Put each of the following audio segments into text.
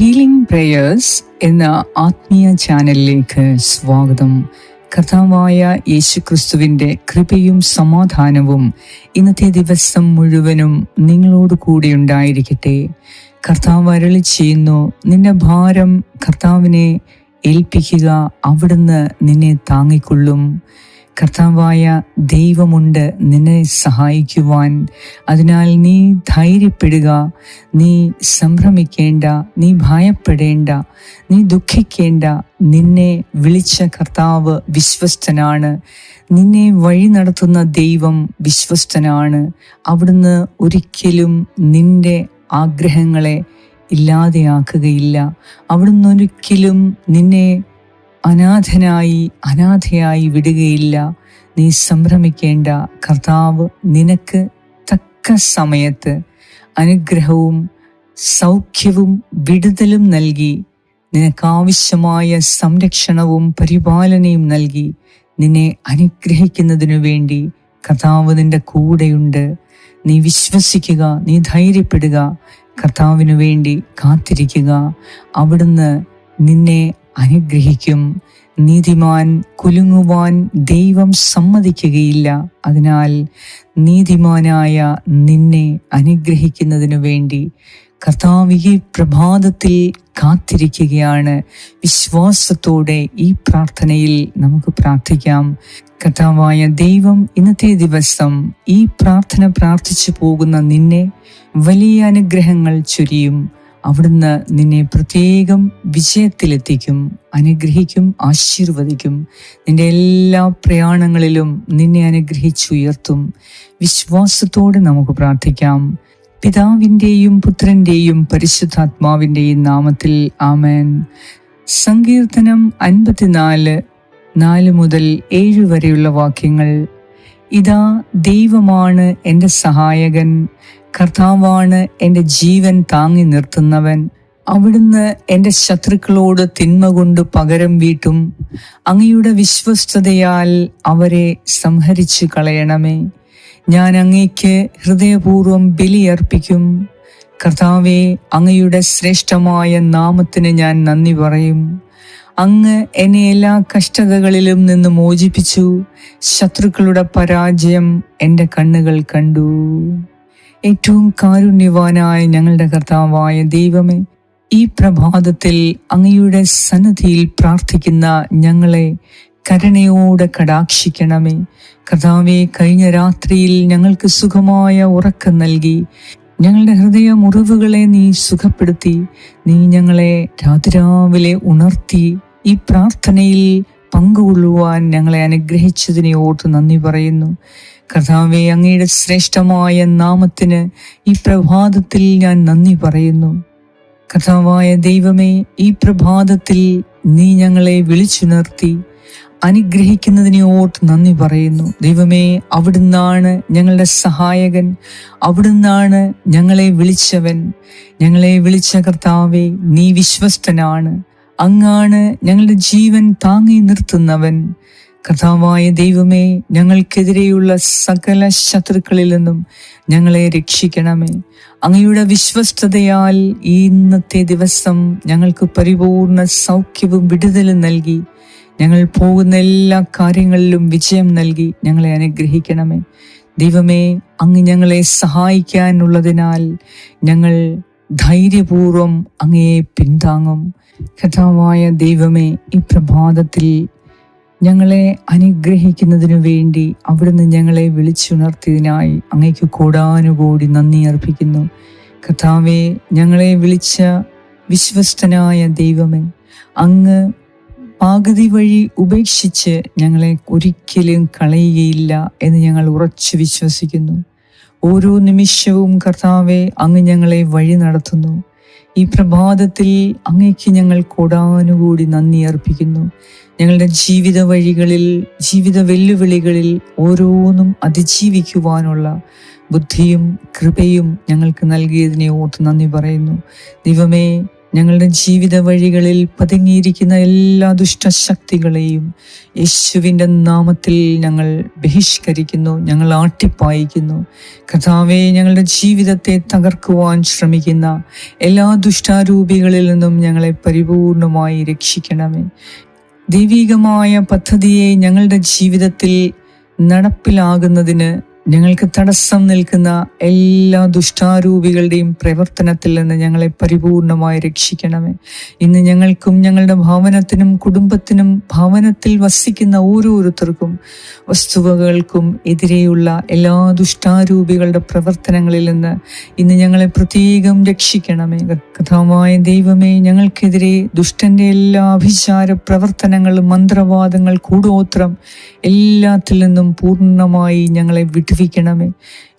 Healing prayers എന്ന ആത്മീയ ചാനലിലേക്ക് സ്വാഗതം. കർത്താവായ യേശുക്രിസ്തുവിന്റെ കൃപയും സമാധാനവും ഇന്നത്തെ ദിവസം മുഴുവനും നിങ്ങളോട് കൂടെ ഉണ്ടായിരിക്കട്ടെ. കർത്താവ് അരളി ചെയ്യുന്നു നിന്റെ ഭാരം കർത്താവിനെ ഏൽപ്പിക്കുക അവിടുന്ന് നിന്നെ താങ്ങിക്കൊള്ളും. കർത്താവായ ദൈവമുണ്ട് നിന്നെ സഹായിക്കുവാൻ. അതിനാൽ നീ ധൈര്യപ്പെടുക നീ സംഭ്രമിക്കേണ്ട നീ ഭയപ്പെടേണ്ട നീ ദുഃഖിക്കേണ്ട. നിന്നെ വിളിച്ച കർത്താവ് വിശ്വസ്തനാണ്. നിന്നെ വഴി നടത്തുന്ന ദൈവം വിശ്വസ്തനാണ്. അവിടുന്ന് ഒരിക്കലും നിന്റെ ആഗ്രഹങ്ങളെ ഇല്ലാതെയാക്കുകയില്ല. അവിടുന്ന് ഒരിക്കലും നിന്നെ അനാഥനായി അനാഥയായി വിടുകയില്ല. നീ സംഭ്രമിക്കേണ്ട. കർത്താവ് നിനക്ക് തക്ക സമയത്ത് അനുഗ്രഹവും സൗഖ്യവും വിടുതലും നൽകി. നിനക്കാവശ്യമായ സംരക്ഷണവും പരിപാലനയും നൽകി. നിന്നെ അനുഗ്രഹിക്കുന്നതിനു വേണ്ടി കർത്താവ് നിന്റെ കൂടെയുണ്ട്. നീ വിശ്വസിക്കുക നീ ധൈര്യപ്പെടുക. കർത്താവിനു വേണ്ടി കാത്തിരിക്കുക. അവിടുന്ന് നിന്നെ അനുഗ്രഹിക്കും. നീതിമാൻ കുലുങ്ങുവാൻ ദൈവം സമ്മതിക്കുകയില്ല. അതിനാൽ നീതിമാനായ നിന്നെ അനുഗ്രഹിക്കുന്നതിനു വേണ്ടി കർത്താവ് ഈ പ്രഭാതത്തിൽ കാത്തിരിക്കുകയാണ്. വിശ്വാസത്തോടെ ഈ പ്രാർത്ഥനയിൽ നമുക്ക് പ്രാർത്ഥിക്കാം. കർത്താവായ ദൈവം ഇന്നത്തെ ദിവസം ഈ പ്രാർത്ഥന പ്രാർത്ഥിച്ചു പോകുന്ന നിന്നെ വലിയ അനുഗ്രഹങ്ങൾ ചൊരിയും. അവിടുന്ന് നിന്നെ പ്രത്യേകം വിജയത്തിലെത്തിക്കും അനുഗ്രഹിക്കും ആശീർവദിക്കും. നിന്റെ എല്ലാ പ്രയാണങ്ങളിലും നിന്നെ അനുഗ്രഹിച്ചുയർത്തും. വിശ്വാസത്തോടെ നമുക്ക് പ്രാർത്ഥിക്കാം. പിതാവിന്റെയും പുത്രന്റെയും പരിശുദ്ധാത്മാവിന്റെയും നാമത്തിൽ ആമേൻ. സങ്കീർത്തനം അൻപത്തിനാല് നാല് മുതൽ ഏഴ് വരെയുള്ള വാക്യങ്ങൾ. ഇതാ ദൈവമാണ് എന്റെ സഹായകൻ കർത്താവാണ് എന്റെ ജീവൻ താങ്ങി നിർത്തുന്നവൻ. അവിടുന്ന് എന്റെ ശത്രുക്കളോട് തിന്മ കൊണ്ട് പകരം വീട്ടും. അങ്ങയുടെ വിശ്വസ്തതയാൽ അവരെ സംഹരിച്ചു കളയണമേ. ഞാൻ അങ്ങയ്ക്ക് ഹൃദയപൂർവം ബലിയർപ്പിക്കും കർത്താവെ അങ്ങയുടെ ശ്രേഷ്ഠമായ നാമത്തിന് ഞാൻ നന്ദി പറയും. അങ്ങ് എന്നെ എല്ലാ കഷ്ടതകളിലും നിന്ന് മോചിപ്പിച്ചു. ശത്രുക്കളുടെ പരാജയം എന്റെ കണ്ണുകൾ കണ്ടു. ഏറ്റവും കാരുണ്യവാനായ ഞങ്ങളുടെ കർത്താവായ ദൈവമേ ഈ പ്രഭാതത്തിൽ അങ്ങയുടെ സന്നദ്ധിയിൽ പ്രാർത്ഥിക്കുന്ന ഞങ്ങളെ കരുണയോടെ കടാക്ഷിക്കണമേ. കർത്താവെ കഴിഞ്ഞ രാത്രിയിൽ ഞങ്ങൾക്ക് സുഖമായ ഉറക്കം നൽകി. ഞങ്ങളുടെ ഹൃദയ മുറിവുകളെ നീ സുഖപ്പെടുത്തി. നീ ഞങ്ങളെ രാതിരാവിലെ ഉണർത്തി. ഈ പ്രാർത്ഥനയിൽ പങ്കുകൊള്ളുവാൻ ഞങ്ങളെ അനുഗ്രഹിച്ചതിനെ ഓർത്ത് നന്ദി പറയുന്നു. കർത്താവെ അങ്ങയുടെ ശ്രേഷ്ഠമായ നാമത്തിന് ഈ പ്രഭാതത്തിൽ ഞാൻ നന്ദി പറയുന്നു. കർത്താവായ ദൈവമേ ഈ പ്രഭാതത്തിൽ നീ ഞങ്ങളെ വിളിച്ചുണർത്തി അനുഗ്രഹിക്കുന്നതിനെ ഓർത്ത് നന്ദി പറയുന്നു. ദൈവമേ അവിടുന്നാണ് ഞങ്ങളുടെ സഹായകൻ. അവിടുന്നാണ് ഞങ്ങളെ വിളിച്ചവൻ. ഞങ്ങളെ വിളിച്ച കർത്താവെ നീ വിശ്വസ്തനാണ്. അങ്ങാണ് ഞങ്ങളുടെ ജീവൻ താങ്ങി നിർത്തുന്നവൻ. കർത്താവായ ദൈവമേ ഞങ്ങൾക്കെതിരെയുള്ള സകല ശത്രുക്കളിൽ നിന്നും ഞങ്ങളെ രക്ഷിക്കണമേ. അങ്ങയുടെ വിശ്വസ്തതയാൽ ഈ ഇന്നത്തെ ദിവസം ഞങ്ങൾക്ക് പരിപൂർണ സൗഖ്യവും വിടുതലും നൽകി. ഞങ്ങൾ പോകുന്ന എല്ലാ കാര്യങ്ങളിലും വിജയം നൽകി ഞങ്ങളെ അനുഗ്രഹിക്കണമേ. ദൈവമേ അങ്ങ് ഞങ്ങളെ സഹായിക്കാനുള്ളതിനാൽ ഞങ്ങൾ ധൈര്യപൂർവം അങ്ങയെ പിന്താങ്ങും. കഥാവായ ദൈവമേ ഈ പ്രഭാതത്തിൽ ഞങ്ങളെ അനുഗ്രഹിക്കുന്നതിനു വേണ്ടി അവിടുന്ന് ഞങ്ങളെ വിളിച്ചുണർത്തിയതിനായി അങ്ങയ്ക്ക് കൂടാനുകൂടി നന്ദി അർപ്പിക്കുന്നു. കർത്താവെ ഞങ്ങളെ വിളിച്ച വിശ്വസ്തനായ ദൈവമേ അങ്ങ് പാകതി വഴി ഉപേക്ഷിച്ച് ഞങ്ങളെ ഒരിക്കലും കളയുകയില്ല എന്ന് ഞങ്ങൾ ഉറച്ചു വിശ്വസിക്കുന്നു. ഓരോ നിമിഷവും കർത്താവെ അങ്ങ് ഞങ്ങളെ വഴി നടത്തുന്നു. ഈ പ്രഭാതത്തിൽ അങ്ങയ്ക്ക് ഞങ്ങൾ കൂടാനുകൂടി നന്ദി അർപ്പിക്കുന്നു. ഞങ്ങളുടെ ജീവിത വഴികളിൽ ജീവിത വെല്ലുവിളികളിൽ ഓരോന്നും അതിജീവിക്കുവാനുള്ള ബുദ്ധിയും കൃപയും ഞങ്ങൾക്ക് നൽകിയതിനെ ഓർത്ത് നന്ദി പറയുന്നു. ദൈവമേ ഞങ്ങളുടെ ജീവിത വഴികളിൽ പതുങ്ങിയിരിക്കുന്ന എല്ലാ ദുഷ്ടശക്തികളെയും യേശുവിന്റെ നാമത്തിൽ ഞങ്ങൾ ബഹിഷ്കരിക്കുന്നു ഞങ്ങൾ ആട്ടിപ്പായിക്കുന്നു. കഥാവെ ഞങ്ങളുടെ ജീവിതത്തെ തകർക്കുവാൻ ശ്രമിക്കുന്ന എല്ലാ ദുഷ്ടാരൂപികളിൽ നിന്നും ഞങ്ങളെ പരിപൂർണമായി രക്ഷിക്കണമേ. ദൈവികമായ പദ്ധതിയെ ഞങ്ങളുടെ ജീവിതത്തിൽ നടപ്പിലാകുന്നതിന് ഞങ്ങൾക്ക് തടസ്സം നിൽക്കുന്ന എല്ലാ ദുഷ്ടാരൂപികളുടെയും പ്രവർത്തനത്തിൽ നിന്ന് ഞങ്ങളെ പരിപൂർണമായി രക്ഷിക്കണമേ. ഇന്ന് ഞങ്ങൾക്കും ഞങ്ങളുടെ ഭവനത്തിനും കുടുംബത്തിനും ഭവനത്തിൽ വസിക്കുന്ന ഓരോരുത്തർക്കും വസ്തുവകൾക്കും എതിരെയുള്ള എല്ലാ ദുഷ്ടാരൂപികളുടെ പ്രവർത്തനങ്ങളിൽ നിന്ന് ഇന്ന് ഞങ്ങളെ പ്രത്യേകം രക്ഷിക്കണമേ. കഥാമായ ദൈവമേ ഞങ്ങൾക്കെതിരെ ദുഷ്ടന്റെ എല്ലാ അഭിചാര പ്രവർത്തനങ്ങളും മന്ത്രവാദങ്ങൾ കൂടോത്രം എല്ലാത്തിൽ നിന്നും പൂർണമായി ഞങ്ങളെ വിടുവിക്കണമേ.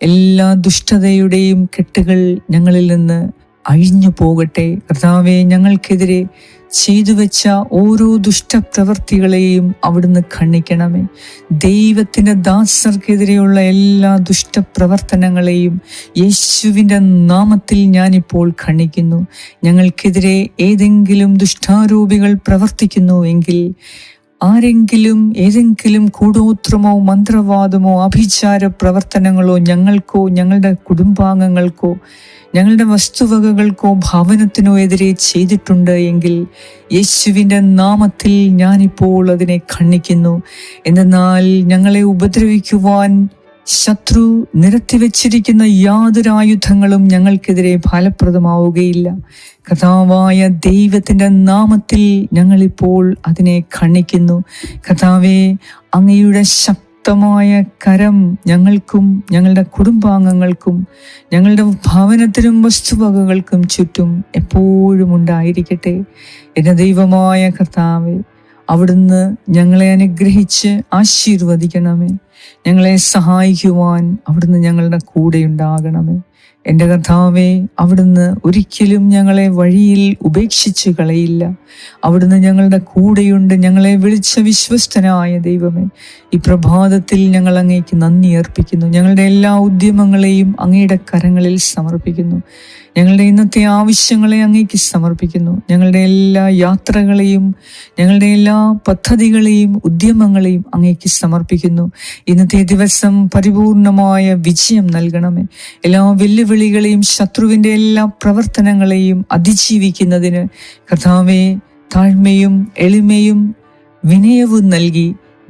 എല്ലാ ദുഷ്ടതയുടെയും കെട്ടുകൾ ഞങ്ങളിൽ നിന്ന് അഴിഞ്ഞു പോകട്ടെ. കർത്താവെ ഞങ്ങൾക്കെതിരെ ചെയ്തു വെച്ച ഓരോ ദുഷ്ടപ്രവർത്തികളെയും അവിടുന്ന് ഖണ്ഡിക്കണമേ. ദൈവത്തിന്റെ ദാസർക്കെതിരെയുള്ള എല്ലാ ദുഷ്ടപ്രവർത്തനങ്ങളെയും യേശുവിന്റെ നാമത്തിൽ ഞാനിപ്പോൾ ഖണ്ഡിക്കുന്നു. ഞങ്ങൾക്കെതിരെ ഏതെങ്കിലും ദുഷ്ടാരൂപികൾ പ്രവർത്തിക്കുന്നു എങ്കിൽ ആരെങ്കിലും ഏതെങ്കിലും കൂടോത്രമോ മന്ത്രവാദമോ അഭിചാര പ്രവർത്തനങ്ങളോ ഞങ്ങൾക്കോ ഞങ്ങളുടെ കുടുംബാംഗങ്ങൾക്കോ ഞങ്ങളുടെ വസ്തുവകകൾക്കോ ഭവനത്തിനോ എതിരെ ചെയ്തിട്ടുണ്ട് എങ്കിൽ യേശുവിന്റെ നാമത്തിൽ ഞാനിപ്പോൾ അതിനെ ഖണ്ഡിക്കുന്നു. എന്നാൽ ഞങ്ങളെ ഉപദ്രവിക്കുവാൻ ശത്രു നിരത്തിവെച്ചിരിക്കുന്ന യാതൊരു ആയുധങ്ങളും ഞങ്ങൾക്കെതിരെ ഫലപ്രദമാവുകയില്ല. കഥാവായ ദൈവത്തിന്റെ നാമത്തിൽ ഞങ്ങളിപ്പോൾ അതിനെ ഖണ്ണിക്കുന്നു കഥാവെ അങ്ങയുടെ ശക്തമായ കരം ഞങ്ങൾക്കും ഞങ്ങളുടെ കുടുംബാംഗങ്ങൾക്കും ഞങ്ങളുടെ ഭവനത്തിനും വസ്തുവകകൾക്കും ചുറ്റും എപ്പോഴും ഉണ്ടായിരിക്കട്ടെ. എന്റെ ദൈവമായ കർത്താവെ അവിടുന്ന് ഞങ്ങളെ അനുഗ്രഹിച്ച് ആശീർവദിക്കണമേ. ഞങ്ങളെ സഹായിക്കുവാൻ അവിടുന്ന് ഞങ്ങളുടെ കൂടെ ഉണ്ടാകണമേ. എന്റെ കർത്താവെ അവിടുന്ന് ഒരിക്കലും ഞങ്ങളെ വഴിയിൽ ഉപേക്ഷിച്ചു കളയില്ല. അവിടുന്ന് ഞങ്ങളുടെ കൂടെയുണ്ട് ഞങ്ങളെ വിളിച്ച വിശ്വസ്തനായ ദൈവമേ. ഈ പ്രഭാതത്തിൽ ഞങ്ങൾ അങ്ങേക്ക് നന്ദി അർപ്പിക്കുന്നു. ഞങ്ങളുടെ എല്ലാ ഉദ്യമങ്ങളെയും അങ്ങയുടെ കരങ്ങളിൽ സമർപ്പിക്കുന്നു. ഞങ്ങളുടെ ഇന്നത്തെ ആവശ്യങ്ങളെ അങ്ങേക്ക് സമർപ്പിക്കുന്നു. ഞങ്ങളുടെ എല്ലാ യാത്രകളെയും ഞങ്ങളുടെ എല്ലാ പദ്ധതികളെയും ഉദ്യമങ്ങളെയും അങ്ങേക്ക് സമർപ്പിക്കുന്നു. ഇന്നത്തെ ദിവസം പരിപൂർണമായ വിജയം നൽകണമേ. എല്ലാ വെല്ലുവിളികളെയും ശത്രുവിന്റെ എല്ലാ പ്രവർത്തനങ്ങളെയും അതിജീവിക്കുന്നതിന് കഥാവെ താഴ്മയും എളിമയും വിനയവും നൽകി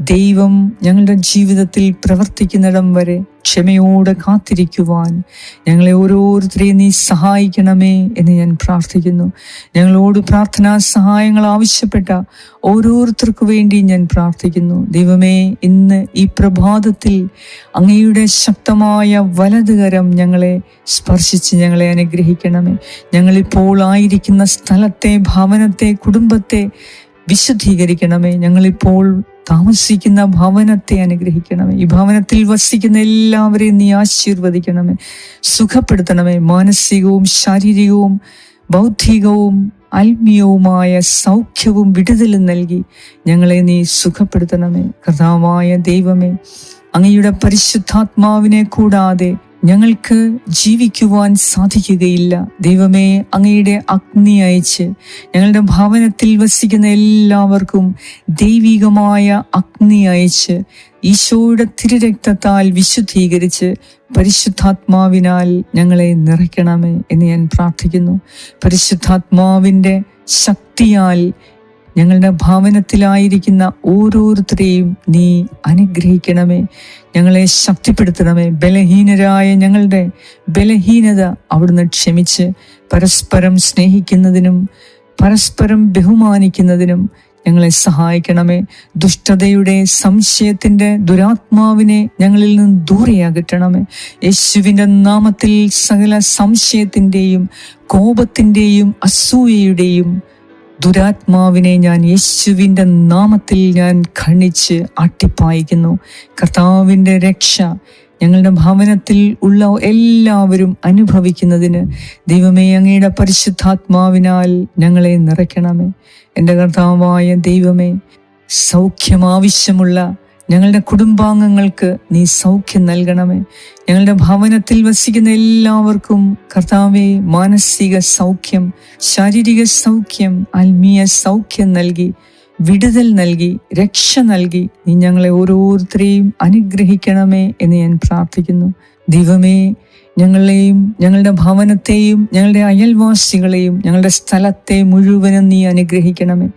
ദൈവം ഞങ്ങളുടെ ജീവിതത്തിൽ പ്രവർത്തിക്കുന്നിടം വരെ ക്ഷമയോടെ കാത്തിരിക്കുവാൻ ഞങ്ങളെ ഓരോരുത്തരെയും നീ സഹായിക്കണമേ എന്ന് ഞാൻ പ്രാർത്ഥിക്കുന്നു. ഞങ്ങളോട് പ്രാർത്ഥനാ സഹായങ്ങൾ ആവശ്യപ്പെട്ട ഓരോരുത്തർക്കു വേണ്ടി ഞാൻ പ്രാർത്ഥിക്കുന്നു. ദൈവമേ ഇന്ന് ഈ പ്രഭാതത്തിൽ അങ്ങയുടെ ശക്തമായ വലതുകരം ഞങ്ങളെ സ്പർശിച്ച് ഞങ്ങളെ അനുഗ്രഹിക്കണമേ. ഞങ്ങളിപ്പോൾ ആയിരിക്കുന്ന സ്ഥലത്തെ ഭവനത്തെ കുടുംബത്തെ വിശുദ്ധീകരിക്കണമേ. ഞങ്ങളിപ്പോൾ താമസിക്കുന്ന ഭവനത്തെ അനുഗ്രഹിക്കണമേ. ഈ ഭവനത്തിൽ വസിക്കുന്ന എല്ലാവരെയും നീ ആശീർവദിക്കണമേ. സുഖപ്പെടുത്തണമേ. മാനസികവും ശാരീരികവും ബൗദ്ധികവും ആത്മീയവുമായ സൗഖ്യവും വിടുതലും നൽകി ഞങ്ങളെ നീ സുഖപ്പെടുത്തണമേ. കഥാവായ ദൈവമേ അങ്ങയുടെ പരിശുദ്ധാത്മാവിനെ കൂടാതെ ഞങ്ങൾക്ക് ജീവിക്കുവാൻ സാധിക്കുകയില്ല. ദൈവമേ അങ്ങയുടെ അഗ്നി അയച്ച് ഞങ്ങളുടെ ഭവനത്തിൽ വസിക്കുന്ന എല്ലാവർക്കും ദൈവികമായ അഗ്നി അയച്ച് ഈശോയുടെ തിരുരക്തത്താൽ വിശുദ്ധീകരിച്ച് പരിശുദ്ധാത്മാവിനാൽ ഞങ്ങളെ നിറയ്ക്കണമേ എന്ന് ഞാൻ പ്രാർത്ഥിക്കുന്നു. പരിശുദ്ധാത്മാവിന്റെ ശക്തിയാൽ ഞങ്ങളുടെ ഭവനത്തിലായിരിക്കുന്ന ഓരോരുത്തരെയും നീ അനുഗ്രഹിക്കണമേ. ഞങ്ങളെ ശക്തിപ്പെടുത്തണമേ. ബലഹീനരായ ഞങ്ങളുടെ ബലഹീനത അവിടുന്ന് ക്ഷമിച്ച് പരസ്പരം സ്നേഹിക്കുന്നതിനും പരസ്പരം ബഹുമാനിക്കുന്നതിനും ഞങ്ങളെ സഹായിക്കണമേ. ദുഷ്ടതയുടെ സംശയത്തിന്റെ ദുരാത്മാവിനെ ഞങ്ങളിൽ നിന്ന് ദൂരെയാകട്ടണമേ യേശുവിന്റെ നാമത്തിൽ സകല സംശയത്തിന്റെയും കോപത്തിന്റെയും അസൂയയുടെയും ദുരാത്മാവിനെ ഞാൻ യേശുവിന്റെ നാമത്തിൽ ഞാൻ ഖണ്ണിച്ച് അട്ടിപ്പായിക്കുന്നു. കർത്താവിന്റെ രക്ഷ ഞങ്ങളുടെ ഭവനത്തിൽ ഉള്ള എല്ലാവരും അനുഭവിക്കുന്നതിന് ദൈവമേ അങ്ങയുടെ പരിശുദ്ധാത്മാവിനാൽ ഞങ്ങളെ നിറയ്ക്കണമേ. എന്റെ കർത്താവായ ദൈവമേ സൗഖ്യം ആവശ്യമുള്ള ഞങ്ങളുടെ കുടുംബാംഗങ്ങൾക്ക് നീ സൗഖ്യം നൽകണമേ. ഞങ്ങളുടെ ഭവനത്തിൽ വസിക്കുന്ന എല്ലാവർക്കും കർത്താവെ മാനസിക സൗഖ്യം ശാരീരിക സൗഖ്യം ആത്മീയ സൗഖ്യം നൽകി വിടുതൽ നൽകി രക്ഷ നൽകി നീ ഞങ്ങളെ ഓരോരുത്തരെയും അനുഗ്രഹിക്കണമേ എന്ന് ഞാൻ പ്രാർത്ഥിക്കുന്നു. ദൈവമേ ഞങ്ങളെയും ഞങ്ങളുടെ ഭവനത്തെയും ഞങ്ങളുടെ അയൽവാസികളെയും ഞങ്ങളുടെ സ്ഥലത്തെ മുഴുവനും നീ അനുഗ്രഹിക്കണമേ.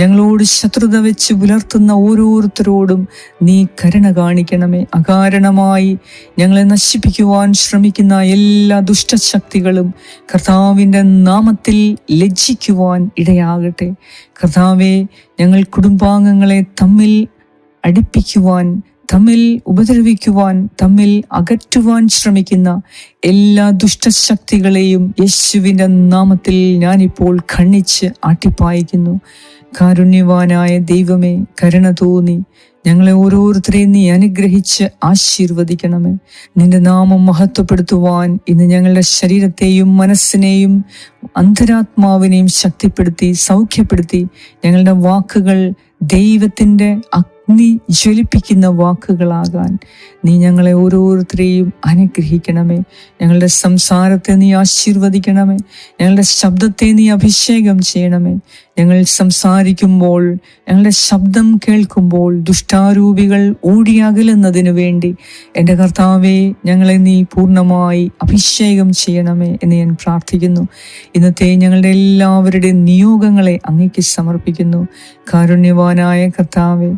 ഞങ്ങളോട് ശത്രുത വെച്ച് പുലർത്തുന്ന ഓരോരുത്തരോടും നീ കരുണ കാണിക്കണമേ. അകാരണമായി ഞങ്ങളെ നശിപ്പിക്കുവാൻ ശ്രമിക്കുന്ന എല്ലാ ദുഷ്ടശക്തികളും കർത്താവിന്റെ നാമത്തിൽ ലജ്ജിക്കുവാൻ ഇടയാകട്ടെ. കർത്താവെ ഞങ്ങൾ കുടുംബാംഗങ്ങളെ തമ്മിൽ അടുപ്പിക്കുവാൻ തമ്മിൽ ഉപദ്രവിക്കുവാൻ തമ്മിൽ അകറ്റുവാൻ ശ്രമിക്കുന്ന എല്ലാ ദുഷ്ടശക്തികളെയും യേശുവിന്റെ നാമത്തിൽ ഞാനിപ്പോൾ ഖണ്ണിച്ച് ആട്ടിപ്പായിക്കുന്നു. കാരുണ്യവാനായ ദൈവമേ കരുണ തോന്നി. ഞങ്ങളെ ഓരോരുത്തരെയും നീ അനുഗ്രഹിച്ച് ആശീർവദിക്കണമേ. നിന്റെ നാമം മഹത്വപ്പെടുത്തുവാൻ ഇന്ന് ഞങ്ങളുടെ ശരീരത്തെയും മനസ്സിനെയും അന്തരാത്മാവിനെയും ശക്തിപ്പെടുത്തി സൗഖ്യപ്പെടുത്തി ഞങ്ങളുടെ വാക്കുകൾ ദൈവത്തിന്റെ അഗ്നി ജ്വലിപ്പിക്കുന്ന വാക്കുകളാകാൻ നീ ഞങ്ങളെ ഓരോരുത്തരെയും അനുഗ്രഹിക്കണമേ. ഞങ്ങളുടെ സംസാരത്തെ നീ ആശീർവദിക്കണമേ. ഞങ്ങളുടെ ശബ്ദത്തെ നീ അഭിഷേകം ചെയ്യണമേ. ഞങ്ങൾ സംസാരിക്കുമ്പോൾ ഞങ്ങളുടെ ശബ്ദം കേൾക്കുമ്പോൾ ദുഷ്ടാരൂപികൾ ഓടിയകലുന്നതിനു വേണ്ടി എന്റെ കർത്താവെ ഞങ്ങളെ നീ പൂർണമായി അഭിഷേകം ചെയ്യണമേ എന്ന് ഞാൻ പ്രാർത്ഥിക്കുന്നു. ഇന്നത്തെ ഞങ്ങളുടെ എല്ലാവരുടെയും നിയോഗങ്ങളെ അങ്ങേക്ക് സമർപ്പിക്കുന്നു. കാരുണ്യവാനായ കർത്താവെ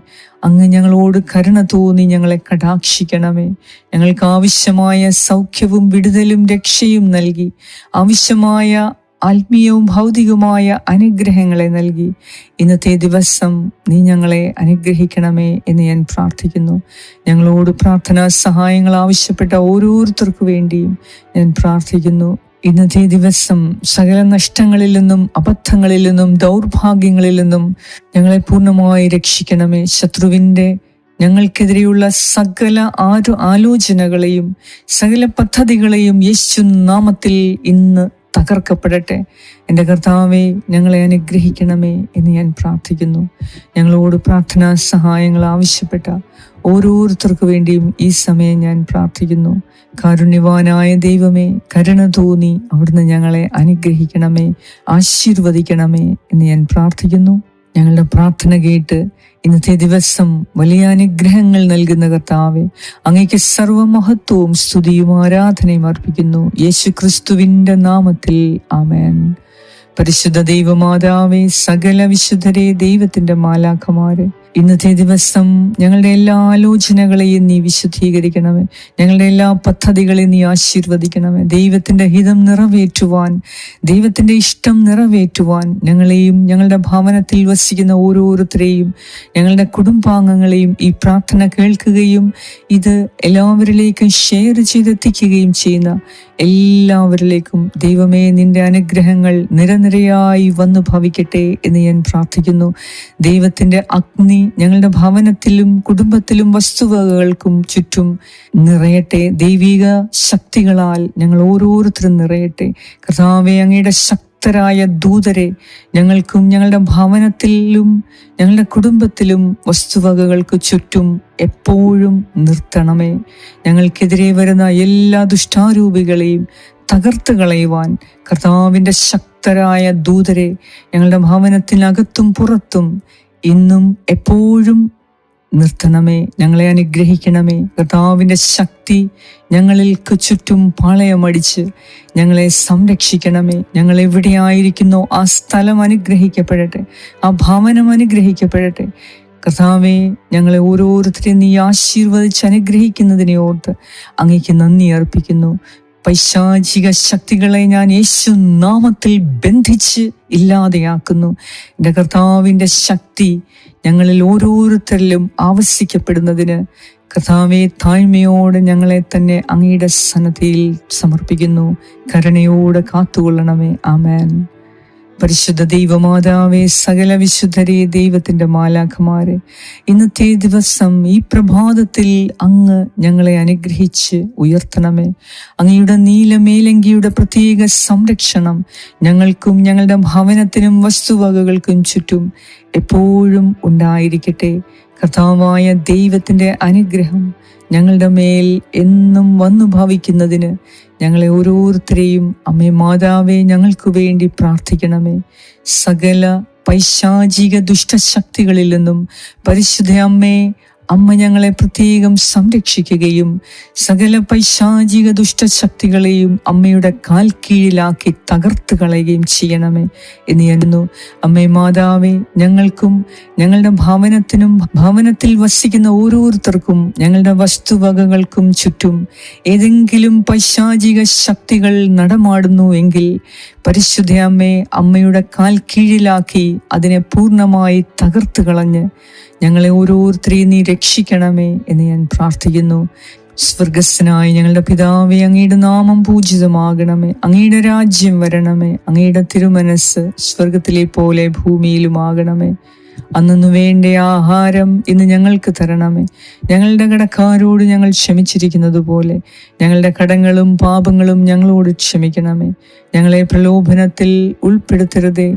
അങ്ങ് ഞങ്ങളോട് കരുണ തോന്നി ഞങ്ങളെ കടാക്ഷിക്കണമേ. ഞങ്ങൾക്ക് ആവശ്യമായ സൗഖ്യവും വിടുതലും രക്ഷയും നൽകി. ആവശ്യമായ ആത്മീയവും ഭൗതികവുമായ അനുഗ്രഹങ്ങളെ നൽകി. ഇന്നത്തെ ദിവസം നീ ഞങ്ങളെ അനുഗ്രഹിക്കണമേ എന്ന് ഞാൻ പ്രാർത്ഥിക്കുന്നു. ഞങ്ങളോട് പ്രാർത്ഥനാ സഹായങ്ങൾ ആവശ്യപ്പെട്ട ഓരോരുത്തർക്കു വേണ്ടിയും ഞാൻ പ്രാർത്ഥിക്കുന്നു. ഇന്നത്തെ ദിവസം സകല നഷ്ടങ്ങളിൽ നിന്നും അബദ്ധങ്ങളിൽ നിന്നും ദൗർഭാഗ്യങ്ങളിൽ നിന്നും ഞങ്ങളെ പൂർണമായി രക്ഷിക്കണമേ. ശത്രുവിന്റെ ഞങ്ങൾക്കെതിരെയുള്ള സകല ആരോ ആലോചനകളെയും സകല പദ്ധതികളെയും യേശു നാമത്തിൽ ഇന്ന് തകർക്കപ്പെടട്ടെ. എന്റെ കർത്താവെ ഞങ്ങളെ അനുഗ്രഹിക്കണമേ എന്ന് ഞാൻ പ്രാർത്ഥിക്കുന്നു. ഞങ്ങളോട് പ്രാർത്ഥനാ സഹായങ്ങൾ ആവശ്യപ്പെട്ട ഓരോരുത്തർക്കു വേണ്ടിയും ഈ സമയം ഞാൻ പ്രാർത്ഥിക്കുന്നു. കാരുണ്യവാനായ ദൈവമേ കരുണ തോന്നി അവിടുന്ന് ഞങ്ങളെ അനുഗ്രഹിക്കണമേ ആശീർവദിക്കണമേ എന്ന് ഞാൻ പ്രാർത്ഥിക്കുന്നു. ഞങ്ങളുടെ പ്രാർത്ഥന കേട്ട് ഇന്നത്തെ ദിവസം വലിയ അനുഗ്രഹങ്ങൾ നൽകുന്ന കർത്താവെ അങ്ങയ്ക്ക് സർവമഹത്വവും സ്തുതിയും ആരാധനയും അർപ്പിക്കുന്നു. യേശു ക്രിസ്തുവിന്റെ നാമത്തിൽ ആമേൻ. പരിശുദ്ധ ദൈവമാതാവേ സകല വിശുദ്ധരെ ദൈവത്തിന്റെ മാലാഖമാരെ ഇന്നത്തെ ദിവസം ഞങ്ങളുടെ എല്ലാ ആലോചനകളെയും നീ വിശുദ്ധീകരിക്കണമേ. ഞങ്ങളുടെ എല്ലാ പദ്ധതികളെയും നീ ആശീർവദിക്കണമേ. ദൈവത്തിന്റെ ഹിതം നിറവേറ്റുവാൻ ദൈവത്തിന്റെ ഇഷ്ടം നിറവേറ്റുവാൻ ഞങ്ങളെയും ഞങ്ങളുടെ ഭവനത്തിൽ വസിക്കുന്ന ഓരോരുത്തരെയും ഞങ്ങളുടെ കുടുംബാംഗങ്ങളെയും ഈ പ്രാർത്ഥന കേൾക്കുകയും ഇത് എല്ലാവരിലേക്കും ഷെയർ ചെയ്തെത്തിക്കുകയും ചെയ്യുന്ന എല്ലാവരിലേക്കും ദൈവമേ നിന്റെ അനുഗ്രഹങ്ങൾ നിരനിരയായി വന്നു ഭവിക്കട്ടെ എന്ന് ഞാൻ പ്രാർത്ഥിക്കുന്നു. ദൈവത്തിന്റെ അഗ്നി ഞങ്ങളുടെ ഭവനത്തിലും കുടുംബത്തിലും വസ്തുവകകൾക്കും ചുറ്റും നിറയട്ടെ. ദൈവിക ശക്തികളാൽ ഞങ്ങൾ ഓരോരുത്തരും നിറയട്ടെ. കർത്താവെ അങ്ങയുടെ ശക്തരായ ദൂതരെ ഞങ്ങൾക്കും ഞങ്ങളുടെ ഭവനത്തിലും ഞങ്ങളുടെ കുടുംബത്തിലും വസ്തുവകകൾക്ക് ചുറ്റും എപ്പോഴും നിർത്തണമേ. ഞങ്ങൾക്കെതിരെ വരുന്ന എല്ലാ ദുഷ്ടാരൂപികളെയും തകർത്ത് കളയുവാൻ കർത്താവിന്റെ ശക്തരായ ദൂതരെ ഞങ്ങളുടെ ഭവനത്തിനകത്തും പുറത്തും ഇന്നും എപ്പോഴും നിർത്തണമേ ഞങ്ങളെ അനുഗ്രഹിക്കണമേ. കർത്താവിന്റെ ശക്തി ഞങ്ങളിൽ ചുറ്റും പാളയമടിച്ച് ഞങ്ങളെ സംരക്ഷിക്കണമേ. ഞങ്ങൾ എവിടെയായിരിക്കുന്നോ ആ സ്ഥലം അനുഗ്രഹിക്കപ്പെടട്ടെ ആ ഭവനം അനുഗ്രഹിക്കപ്പെടട്ടെ. കർത്താവെ ഞങ്ങളെ ഓരോരുത്തരെയും നീ ആശീർവദിച്ച് അനുഗ്രഹിക്കുന്നതിനെ ഓർത്ത് അങ്ങേക്ക് നന്ദി അർപ്പിക്കുന്നു. പൈശാചിക ശക്തികളെ ഞാൻ യേശു നാമത്തിൽ ബന്ധിച്ച് ഇല്ലാതെയാക്കുന്നു. എന്റെ കർത്താവിന്റെ ശക്തി ഞങ്ങളിൽ ഓരോരുത്തരിലും ആവശ്യിക്കപ്പെടുന്നതിന് കർത്താവെ താഴ്മയോടെ ഞങ്ങളെ തന്നെ അങ്ങയുടെ സന്നദ്ധയിൽ സമർപ്പിക്കുന്നു. കരുണയോടെ കാത്തുകൊള്ളണമേ. ആമേൻ. പരിശുദ്ധ ദൈവമാതാവെ സകല വിശുദ്ധരെ ദൈവത്തിന്റെ മാലാഖമാരെ ഇന്നത്തെ ദിവസം ഈ പ്രഭാതത്തിൽ അങ്ങ് ഞങ്ങളെ അനുഗ്രഹിച്ച് ഉയർത്തണമേ. അങ്ങയുടെ നീലമേലങ്കിയുടെ പ്രത്യേക സംരക്ഷണം ഞങ്ങൾക്കും ഞങ്ങളുടെ ഭവനത്തിനും വസ്തുവകകൾക്കും ചുറ്റും എപ്പോഴും ഉണ്ടായിരിക്കട്ടെ. കർത്താവായ ദൈവത്തിന്റെ അനുഗ്രഹം ഞങ്ങളുടെ മേൽ എന്നും വന്നു ഭാവിക്കുന്നതിന് ഞങ്ങളെ ഓരോരുത്തരെയും അമ്മേ മാതാവേ ഞങ്ങൾക്ക് വേണ്ടി പ്രാർത്ഥിക്കണമേ. സകല പൈശാചിക ദുഷ്ടശക്തികളിൽ നിന്നും പരിശുദ്ധ അമ്മേ അമ്മ ഞങ്ങളെ പ്രത്യേകം സംരക്ഷിക്കുകയും സകല പൈശാചിക ദുഷ്ടശക്തികളെയും അമ്മയുടെ കാൽ കീഴിലാക്കി തകർത്ത് കളയുകയും ചെയ്യണമേ എന്ന് എന്നു അമ്മേ മാതാവേ ഞങ്ങൾക്കും ഞങ്ങളുടെ ഭവനത്തിനും ഭവനത്തിൽ വസിക്കുന്ന ഓരോരുത്തർക്കും ഞങ്ങളുടെ വസ്തുവകകൾക്കും ചുറ്റും ഏതെങ്കിലും പൈശാചിക ശക്തികൾ നടമാടുന്നു എങ്കിൽ പരിശുദ്ധ അമ്മയെ അമ്മയുടെ കാൽ കീഴിലാക്കി അതിനെ പൂർണമായി തകർത്ത് കളഞ്ഞ് ഞങ്ങളെ ഓരോരുത്തരെയും നീ രക്ഷിക്കണമേ എന്ന് ഞാൻ പ്രാർത്ഥിക്കുന്നു. സ്വർഗസ്സനായി ഞങ്ങളുടെ പിതാവെ അങ്ങയുടെ നാമം പൂജിതമാകണമേ. അങ്ങയുടെ രാജ്യം വരണമേ. അങ്ങയുടെ തിരുമനസ് സ്വർഗത്തിലെ പോലെ ഭൂമിയിലുമാകണമേ. അന്നു വേണ്ട ആഹാരം ഇന്ന് ഞങ്ങൾക്ക് തരണമേ. ഞങ്ങളുടെ കടക്കാരോട് ഞങ്ങൾ ക്ഷമിച്ചിരിക്കുന്നത് പോലെ ഞങ്ങളുടെ കടങ്ങളും പാപങ്ങളും ഞങ്ങളോട് ക്ഷമിക്കണമേ. ഞങ്ങളെ പ്രലോഭനത്തിൽ ഉൾപ്പെടുത്തരുതേ.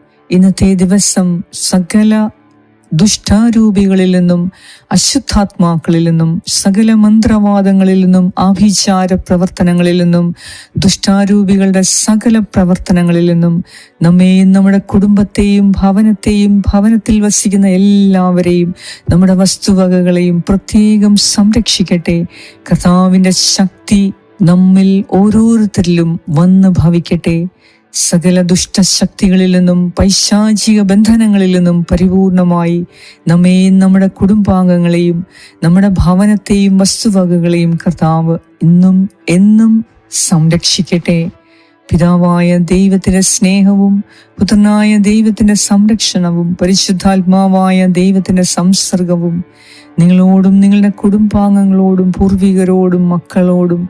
ഇന്നത്തെ ദിവസം സകല ദുഷ്ടാരൂപികളിൽ നിന്നും അശുദ്ധാത്മാക്കളിൽ നിന്നും സകല മന്ത്രവാദങ്ങളിൽ നിന്നും ആഭിചാര പ്രവർത്തനങ്ങളിൽ നിന്നും ദുഷ്ടാരൂപികളുടെ സകല പ്രവർത്തനങ്ങളിൽ നിന്നും നമ്മെയും നമ്മുടെ കുടുംബത്തെയും ഭവനത്തെയും ഭവനത്തിൽ വസിക്കുന്ന എല്ലാവരെയും നമ്മുടെ വസ്തുവകകളെയും പ്രത്യേകം സംരക്ഷിക്കട്ടെ. കർത്താവിന്റെ ശക്തി നമ്മിൽ ഓരോരുത്തരിലും വന്ന് ഭവിക്കട്ടെ. സകല ദുഷ്ടശക്തികളിൽ നിന്നും പൈശാചിക ബന്ധനങ്ങളിൽ നിന്നും പരിപൂർണമായി നമ്മെയും നമ്മുടെ കുടുംബാംഗങ്ങളെയും നമ്മുടെ ഭവനത്തെയും വസ്തുവകകളെയും കർത്താവ് ഇന്നും എന്നും സംരക്ഷിക്കട്ടെ. പിതാവായ ദൈവത്തിന്റെ സ്നേഹവും പുത്രനായ ദൈവത്തിന്റെ സംരക്ഷണവും പരിശുദ്ധാത്മാവായ ദൈവത്തിന്റെ സംസർഗവും നിങ്ങളോടും നിങ്ങളുടെ കുടുംബാംഗങ്ങളോടും പൂർവികരോടും മക്കളോടും